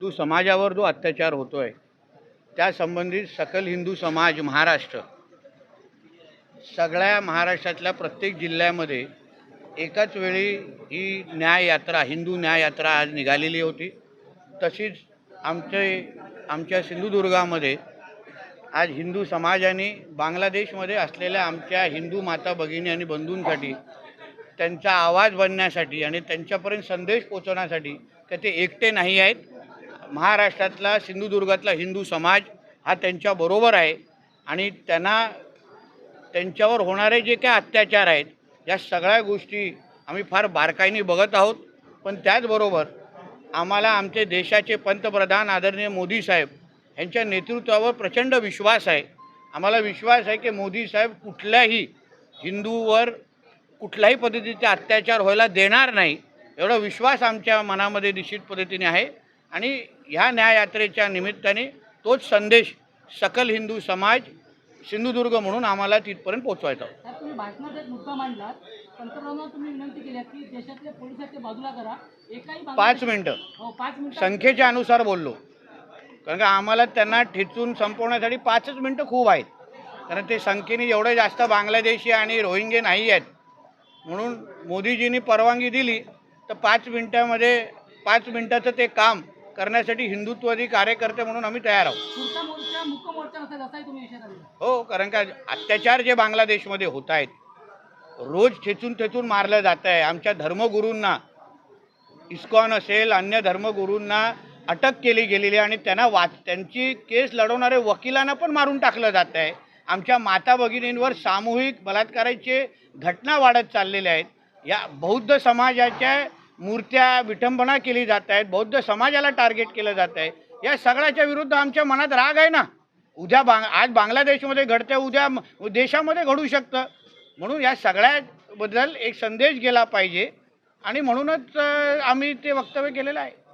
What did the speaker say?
हिंदू समाजावर जो अत्याचार होतो आहे त्यासंबंधित सकल हिंदू समाज महाराष्ट्र सगळ्या महाराष्ट्रातल्या प्रत्येक जिल्ह्यामध्ये एकाच वेळी ही न्याययात्रा हिंदू न्याययात्रा आज निघालेली होती. तशीच आमचे आमच्या सिंधुदुर्गामध्ये आज हिंदू समाजाने बांगलादेशमध्ये असलेल्या आमच्या हिंदू माता भगिनी आणि बंधूंसाठी त्यांचा आवाज बनण्यासाठी आणि त्यांच्यापर्यंत संदेश पोचवण्यासाठी का ते एकटे नाही आहेत. महाराष्ट्रातला सिंधुदुर्गातला हिंदू समाज हा त्यांच्याबरोबर आहे. आणि त्यांना त्यांच्यावर होणारे जे काय अत्याचार आहेत या सगळ्या गोष्टी आम्ही फार बारकाईने बघत आहोत. पण त्याचबरोबर आम्हाला आमचे देशाचे पंतप्रधान आदरणीय मोदी साहेब यांच्या नेतृत्वावर प्रचंड विश्वास आहे. आम्हाला विश्वास आहे की मोदी साहेब कुठल्याही हिंदूवर कुठल्याही पद्धतीचे अत्याचार व्हायला देणार नाही एवढा विश्वास आमच्या मनामध्ये निश्चित पद्धतीने आहे. आणि ह्या न्याययात्रेच्या निमित्ताने तोच संदेश सकल हिंदू समाज सिंधुदुर्ग म्हणून आम्हाला तिथपर्यंत पोचवायचा होता. साहेब तुम्ही भाषणात एक मुद्दा मांडला पंतप्रधानांना तुम्ही विनंती केली आहे की देशातल्या पोलिसांच्या बाजूला करा. एकाही बांगलादेश- पाच मिनटं. हो पाच मिनिटं. संख्येच्या अनुसार बोललो. कारण का आम्हाला त्यांना ठेचून संपवण्यासाठी पाचच मिनटं खूप आहेत. कारण ते संख्येने एवढे जास्त बांगलादेशी आणि रोहिंगे नाही आहेत. म्हणून मोदीजींनी परवानगी दिली तर पाच मिनटामध्ये पाच मिनटाचं ते काम करण्यासाठी हिंदुत्ववादी कार्यकर्ते म्हणून आम्ही तयार आहोत. हो कारण का अत्याचार जे बांगलादेशमध्ये होत आहेत रोज ठेचून ठेचून मारलं जात आहे. आमच्या धर्मगुरूंना इस्कॉन असेल अन्य धर्मगुरूंना अटक केली गेलेली आहे आणि त्यांना वाच त्यांची केस लढवणारे वकिलांना पण मारून टाकलं जात आहे. आमच्या माता भगिनींवर सामूहिक बलात्काराचे घटना वाढत चाललेल्या आहेत. या बौद्ध समाजाच्या मूर्त्या विटंबना केली जात आहेत बौद्ध समाजाला टार्गेट केलं जात आहे. या सगळ्याच्या विरुद्ध आमच्या मनात राग आहे ना? उद्या बांग आज बांगलादेशमध्ये घडतं उद्या देशामध्ये घडू शकतं. म्हणून या सगळ्याबद्दल एक संदेश गेला पाहिजे. आणि म्हणूनच आम्ही ते वक्तव्य केलेलं आहे.